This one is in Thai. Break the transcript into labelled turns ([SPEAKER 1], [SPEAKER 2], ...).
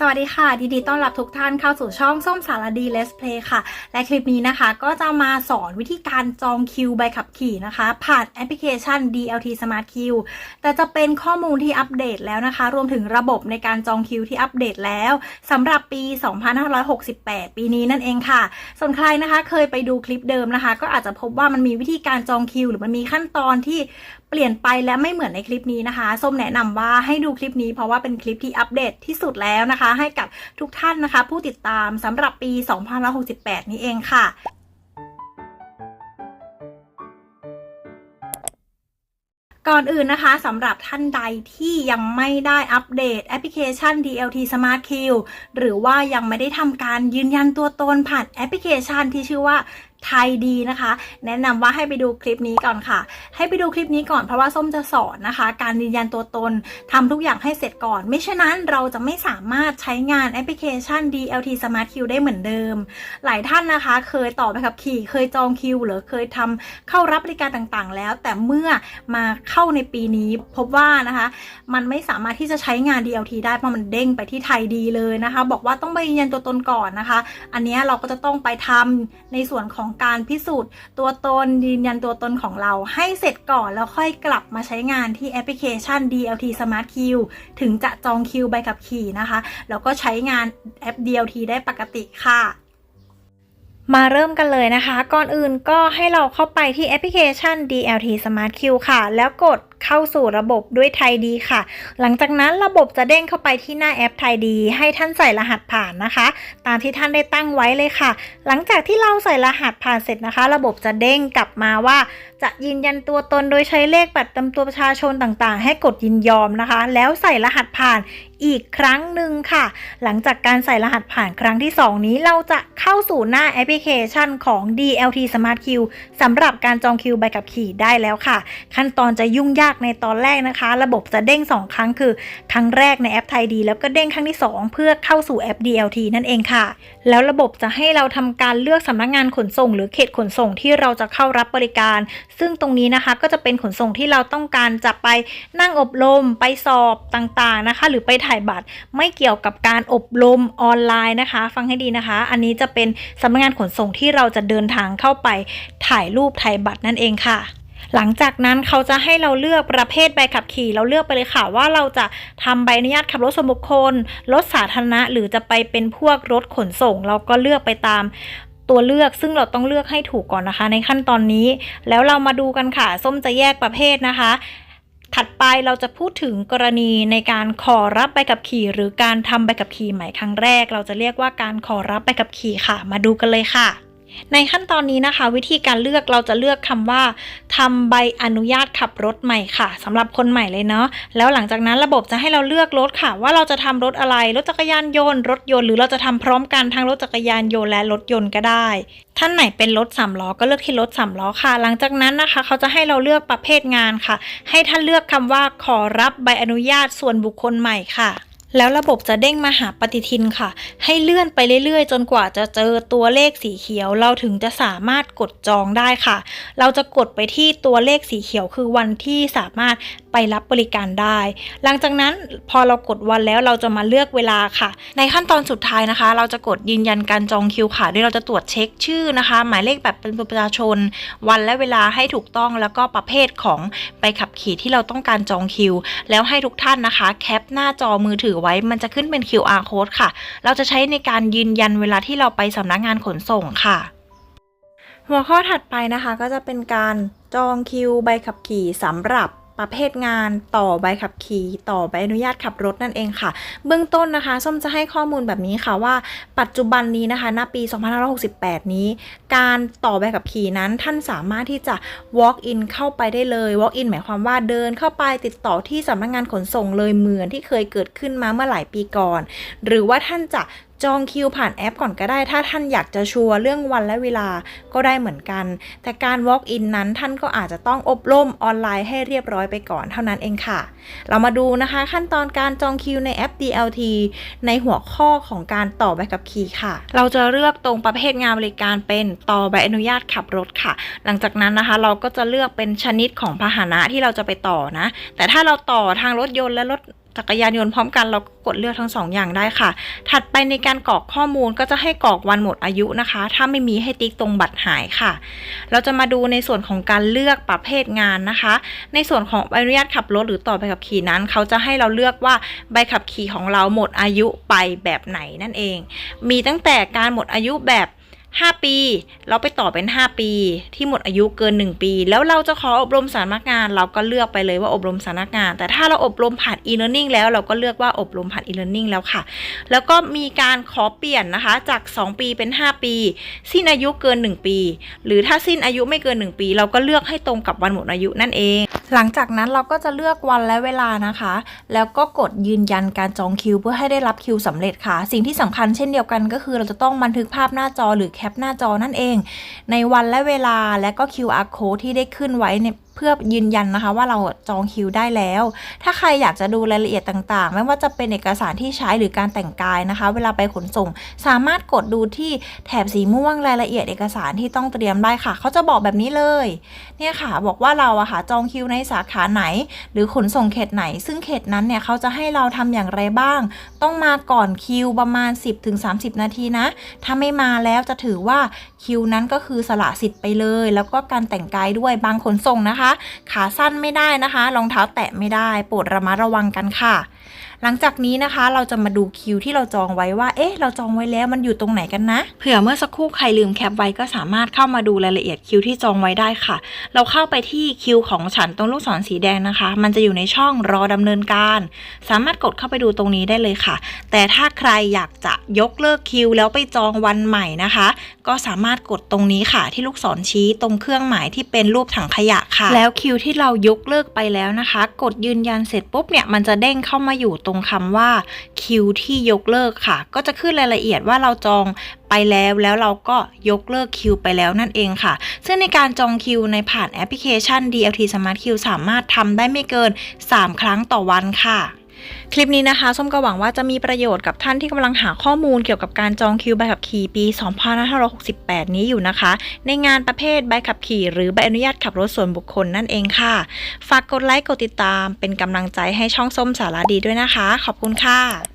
[SPEAKER 1] สวัสดีค่ะยินดีต้อนรับทุกท่านเข้าสู่ช่องส้มสารดี Let's Play ค่ะ และคลิปนี้นะคะก็จะมาสอนวิธีการจองคิวใบขับขี่นะคะ ผ่านแอปพลิเคชัน DLT Smart Queue แต่จะเป็นข้อมูลที่อัปเดตแล้วนะคะ รวมถึงระบบในการจองคิวที่อัปเดตแล้วสำหรับปี 2568 ปีนี้นั่นเองค่ะ ส่วนใครนะคะเคยไปดูคลิปเดิมนะคะ ก็อาจจะพบว่ามันมีวิธีการจองคิว หรือมันมีขั้นตอนที่เปลี่ยนไปและไม่เหมือนในคลิปนี้นะคะส้มแนะนำว่าให้ดูคลิปนี้เพราะว่าเป็นคลิปที่อัปเดตที่สุดแล้วนะคะ ให้กับทุกท่านนะคะ ผู้ติดตามสำหรับปี2568 นี้เองค่ะก่อนอื่นนะคะสำหรับท่านใดที่ยังไม่ได้อัปเดตแอปพลิเคชัน DLT Smart Queue หรือว่ายังไม่ได้ทำการยืนยันตัวตนผ่านแอปพลิเคชันที่ชื่อว่า ไทยดีนะคะ แนะนำว่าให้ไปดูคลิปนี้ก่อนค่ะ ให้ไปดูคลิปนี้ก่อนเพราะว่าส้มจะสอนนะคะ การยืนยันตัวตนทำทุกอย่างให้เสร็จก่อน ไม่เช่นนั้นเราจะไม่สามารถใช้งานแอปพลิเคชัน DLT Smart Queue ได้เหมือนเดิม หลายท่านนะคะ เคยต่อไปขับขี่เคยจองคิวหรือเคยทำเข้ารับบริการต่างๆ แล้ว แต่เมื่อมาเข้าในปีนี้พบว่านะคะ มันไม่สามารถที่จะใช้งาน DLT ได้เพราะมันเด้งไปที่ไทยดีเลยนะคะ บอกว่าต้องไปยืนยันตัวตนก่อนนะคะ อันนี้เราก็จะต้องไปทำในส่วนของการพิสูจน์ ตัวตนยืนยันตัวตนของเราให้เสร็จก่อนแล้วค่อยกลับมาใช้งานที่แอปพลิเคชัน DLT Smart Queue ถึงจะจองคิวใบขับขี่นะคะ แล้วก็ใช้งานแอป DLT ได้ปกติค่ะมาเริ่มกันเลยนะคะ ก่อนอื่นก็ให้เราเข้าไปที่แอปพลิเคชัน DLT Smart Queue ค่ะ แล้วกด เข้าสู่ระบบด้วยไทยดีค่ะ หลังจากนั้นระบบจะเด้งเข้าไปที่หน้าแอปไทยดี ให้ท่านใส่รหัสผ่านนะคะ ตามที่ท่านได้ตั้งไว้เลยค่ะ หลังจากที่เราใส่รหัสผ่านเสร็จนะคะ ระบบจะเด้งกลับมาว่า จะยืนยันตัวตนโดยใช้เลขบัตรประจำตัวประชาชนต่างๆ ให้กดยินยอมนะคะ แล้วใส่รหัสผ่านอีกครั้งหนึ่งค่ะ หลังจากการใส่รหัสผ่านครั้งที่ 2 นี้เราจะเข้าสู่หน้าแอปพลิเคชันของ DLT Smart Queue สำหรับการจองคิวใบขับขี่ได้แล้วค่ะ ขั้นตอนจะยุ่งยากในตอนแรกนะคะ ระบบจะเด้ง 2 ครั้งคือ ครั้งแรกในแอปไทยดี แล้วก็เด้งครั้งที่ 2 เพื่อเข้าสู่แอป DLT นั่นเองค่ะ แล้วระบบจะให้เราทำการเลือกสำนักงานขนส่ง หรือเขตขนส่งที่เราจะเข้ารับบริการ ซึ่งตรงนี้นะคะก็จะเป็นขนส่งที่เราต้องการจะไปนั่งอบรม ไปสอบต่างๆนะคะ หรือไปถ่ายบัตรไม่เกี่ยวกับการอบรมออนไลน์นะคะ ฟังให้ดีนะคะ อันนี้จะเป็นสำนักงานขนส่งที่เราจะเดินทางเข้าไปถ่ายรูปถ่ายบัตรนั่นเองค่ะ หลังจากนั้นเขาจะให้เราเลือกประเภทใบขับขี่ เราเลือกไปเลยค่ะว่าเราจะทำใบอนุญาตขับรถส่วนบุคคล รถสาธารณะ หรือจะไปเป็นพวกรถขนส่ง เราก็เลือกไปตามตัวเลือกซึ่งเราต้องเลือกให้ถูกก่อนนะคะ ในขั้นตอนนี้ แล้วเรามาดูกันค่ะ ส้มจะแยกประเภทนะคะ ถัดไปเราจะพูดถึงกรณีในการขอรับใบขับขี่ หรือการทำใบขับขี่ใหม่ครั้งแรก เราจะเรียกว่าการขอรับใบขับขี่ค่ะ มาดูกันเลยค่ะ ในขั้นตอนนี้นะคะ วิธีการเลือกเราจะเลือกคำว่าทำใบอนุญาตขับรถใหม่ค่ะสำหรับคนใหม่เลยเนาะแล้วหลังจากนั้นระบบจะให้เราเลือกรถค่ะ ว่าเราจะทำรถอะไร รถจักรยานยนต์รถยนต์หรือเราจะทำพร้อมกันทั้งรถจักรยานยนต์และรถยนต์ก็ได้ ท่านไหนเป็นรถสามล้อก็เลือกที่รถสามล้อค่ะ หลังจากนั้นนะคะ เขาจะให้เราเลือกประเภทงานค่ะ ให้ท่านเลือกคำว่าขอรับใบอนุญาตส่วนบุคคลใหม่ค่ะ แล้วระบบจะเด้งมาหาปฏิทินค่ะ ให้เลื่อนไปเรื่อยๆ จนกว่าจะเจอตัวเลขสีเขียว เราถึงจะสามารถกดจองได้ค่ะ เราจะกดไปที่ตัวเลขสีเขียวคือวันที่สามารถ ไปรับบริการได้ หลังจากนั้นพอเรากดวันแล้วเราจะมาเลือกเวลาค่ะ ในขั้นตอนสุดท้ายนะคะ เราจะกดยืนยันการจองคิวค่ะโดยเราจะตรวจเช็คชื่อนะคะ หมายเลขแบบเป็นประชาชน วันและเวลาให้ถูกต้องแล้วก็ประเภทของใบขับขี่ที่เราต้องการจองคิว แล้วให้ทุกท่านนะคะ แคปหน้าจอมือถือไว้มันจะขึ้นเป็น QR code ค่ะ เราจะใช้ในการยืนยันเวลาที่เราไปสำนักงานขนส่งค่ะ หัวข้อถัดไปนะคะก็จะเป็นการจองคิวใบขับขี่สำหรับ ประเภทงานต่อใบขับขี่ต่อใบอนุญาตขับรถนั่นเองค่ะ เบื้องต้นนะคะส้มจะให้ข้อมูลแบบนี้ค่ะว่า ปัจจุบันนี้นะคะณปี 2568 นี้ การต่อใบขับขี่นั้นท่านสามารถที่จะ walk in เข้าไปได้เลย walk in หมายความว่าเดินเข้าไปติดต่อที่สำนักงานขนส่งเลยเหมือนที่เคยเกิดขึ้นมาเมื่อหลายปีก่อน หรือว่าท่านจะ จองคิวผ่านแอปก่อนก็ได้ ถ้าท่านอยากจะชัวร์เรื่องวันและเวลาก็ได้เหมือนกัน แต่การ walk in นั้นท่านก็อาจจะต้องอบรมออนไลน์ให้เรียบร้อยไปก่อนเท่านั้นเองค่ะ เรามาดูนะคะขั้นตอนการจองคิวในแอป DLT ในหัวข้อของการต่อใบขับขี่ค่ะ เราจะเลือกตรงประเภทงานบริการเป็นต่อใบอนุญาตขับรถค่ะ หลังจากนั้นนะคะเราก็จะเลือกเป็นชนิดของพาหนะที่เราจะไปต่อนะ แต่ถ้าเราต่อทางรถยนต์และรถ จักรยานยนต์พร้อมกันเราก็กดเลือกทั้งสองอย่างได้ค่ะ ถัดไปในการกรอกข้อมูลก็จะให้กรอกวันหมดอายุนะคะ ถ้าไม่มีให้ติ๊กตรงบัตรหายค่ะ เราจะมาดูในส่วนของการเลือกประเภทงานนะคะ ในส่วนของใบอนุญาตขับรถหรือต่อใบขับขี่นั้น เขาจะให้เราเลือกว่าใบขับขี่ของเราหมดอายุไปแบบไหนนั่นเอง มีตั้งแต่การหมดอายุแบบ 5 ปี เราไปต่อเป็น 5 ปี ที่หมดอายุเกิน 1 ปี แล้วเราจะขออบรมสานักงาน เราก็เลือกไปเลยว่าอบรมสานักงาน แต่ถ้าเราอบรมผ่าน e-learning แล้วเราก็เลือกว่าอบรมผ่าน e-learning แล้วค่ะ แล้วก็มีการขอเปลี่ยนนะคะจาก 2 ปีเป็น 5 ปี สิ้นอายุเกิน 1 ปี หรือถ้าสิ้นอายุไม่เกิน 1 ปี เราก็เลือกให้ตรงกับวันหมดอายุนั่นเองหลังจากนั้นเราก็จะเลือกวันและเวลานะคะ แล้วก็กดยืนยันการจองคิว เพื่อให้ได้รับคิวสำเร็จค่ะ สิ่งที่สำคัญเช่นเดียวกันก็คือเราจะต้องบันทึกภาพหน้าจอหรือแคปหน้าจอนั่นเอง ในวันและเวลาและก็ QR code ที่ได้ขึ้นไว้ใน เพื่อยืนยันนะคะว่าเราจองคิวได้แล้ว ถ้าใครอยากจะดูรายละเอียดต่างๆ ไม่ว่าจะเป็นเอกสารที่ใช้หรือการแต่งกายนะคะ เวลาไปขนส่ง สามารถกดดูที่แถบสีม่วงรายละเอียดเอกสารที่ต้องเตรียมได้ค่ะ เขาจะบอกแบบนี้เลย เนี่ยค่ะ บอกว่าเราอะค่ะจองคิวในสาขาไหน หรือขนส่งเขตไหน ซึ่งเขตนั้นเนี่ยเขาจะให้เราทำอย่างไรบ้าง ต้องมาก่อนคิวประมาณ 10-30 นาทีนะ ถ้าไม่มาแล้วจะถือว่า คิวนั้นก็คือสละสิทธิ์ไปเลย แล้วก็การแต่งกายด้วยบางขนส่งนะคะ ขาสั้นไม่ได้นะคะ รองเท้าแตะไม่ได้ โปรดระมัดระวังกันค่ะ หลังจากนี้นะคะเราจะมาดูคิวที่เราจองไว้ว่า เอ๊ะ เราจองไว้แล้วมันอยู่ตรงไหนกันนะ เผื่อเมื่อสักครู่ใครลืมแคปไว้ก็สามารถเข้ามาดูรายละเอียดคิวที่จองไว้ได้ค่ะ เราเข้าไปที่คิวของฉันตรงลูกศรสีแดงนะคะ มันจะอยู่ในช่องรอดำเนินการ สามารถกดเข้าไปดูตรงนี้ได้เลยค่ะ แต่ถ้าใครอยากจะยกเลิกคิว แล้วไปจองวันใหม่นะคะ ก็สามารถกดตรงนี้ค่ะ ที่ลูกศรชี้ตรงเครื่องหมายที่เป็นรูปถังขยะค่ะ แล้วคิวที่เรายกเลิกไปแล้วนะคะ กดยืนยันเสร็จปุ๊บเนี่ยมันจะเด้งเข้ามาอยูู่่ตรงคำว่าคิวที่ยกเลิกค่ะ ก็จะขึ้นรายละเอียดว่าเราจองไปแล้วแล้วเราก็ยกเลิกคิวไปแล้วนั่นเองค่ะ ซึ่งในการจองคิวในผ่านแอปพลิเคชัน DLT Smart Q สามารถทำได้ไม่เกิน 3 ครั้งต่อวันค่ะ คลิปนี้นะคะส้มก็หวังว่าจะมีประโยชน์กับท่านที่กำลังหาข้อมูลเกี่ยวกับการจองคิวใบขับขี่ปี 2568 นี้อยู่นะคะ ในงานประเภทใบขับขี่ หรือใบอนุญาตขับรถส่วนบุคคลนั่นเองค่ะ ฝากกดไลค์กดติดตาม เป็นกำลังใจให้ช่องส้มสารดีด้วยนะคะ ขอบคุณค่ะ